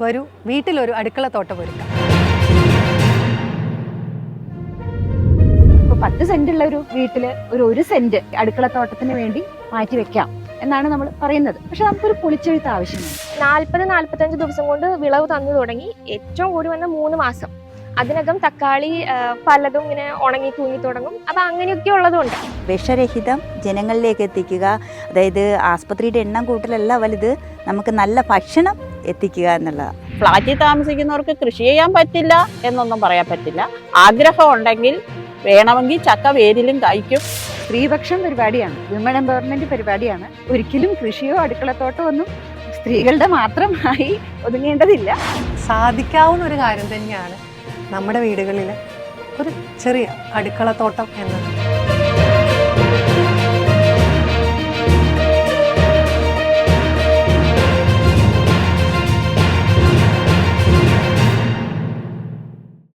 വരൂ വീട്ടിലൊരു അടുക്കളത്തോട്ടം ഒരുക്കാം. ഇപ്പൊ പത്ത് സെന്റ് ഉള്ള ഒരു വീട്ടിൽ ഒരു ഒരു സെന്റ് അടുക്കള തോട്ടത്തിന് വേണ്ടി മാറ്റി വെക്കാം എന്നാണ് നമ്മൾ പറയുന്നത്. പക്ഷെ നമുക്കൊരു പൊളിച്ചെഴുത്ത് ആവശ്യമാണ് നാൽപ്പത് നാൽപ്പത്തഞ്ച് ദിവസം കൊണ്ട് വിളവ് തന്നു തുടങ്ങി. ഏറ്റവും കൂടി വന്ന മൂന്ന് മാസം. അതിനകം തക്കാളി പലതും ഇങ്ങനെ ഉണങ്ങി തൂങ്ങി തുടങ്ങും. അപ്പൊ അങ്ങനെയൊക്കെ ഉള്ളതുകൊണ്ട് വിഷരഹിതം ജനങ്ങളിലേക്ക് എത്തിക്കുക. അതായത് ആസ്പത്രിയുടെ എണ്ണം കൂട്ടലല്ല വലുത്. നമുക്ക് നല്ല ഭക്ഷണം എത്തിക്കുക എന്നുള്ളതാണ് ഫ്ലാറ്റിൽ താമസിക്കുന്നവർക്ക് കൃഷി ചെയ്യാൻ പറ്റില്ല എന്നൊന്നും പറയാൻ പറ്റില്ല. ആഗ്രഹം ഉണ്ടെങ്കിൽ വേണമെങ്കിൽ ചക്ക വേരിലും കായ്ക്കും. സ്ത്രീപക്ഷം പരിപാടിയാണ്. വിമൺ എംപവർമെന്റ് പരിപാടിയാണ്. ഒരിക്കലും കൃഷിയോ അടുക്കളത്തോട്ടോ ഒന്നും സ്ത്രീകളുടെ മാത്രമായി ഒതുങ്ങേണ്ടതില്ല. സാധിക്കാവുന്ന ഒരു കാര്യം തന്നെയാണ് നമ്മുടെ വീടുകളിൽ ഒരു ചെറിയ അടുക്കളത്തോട്ടം എന്നത്.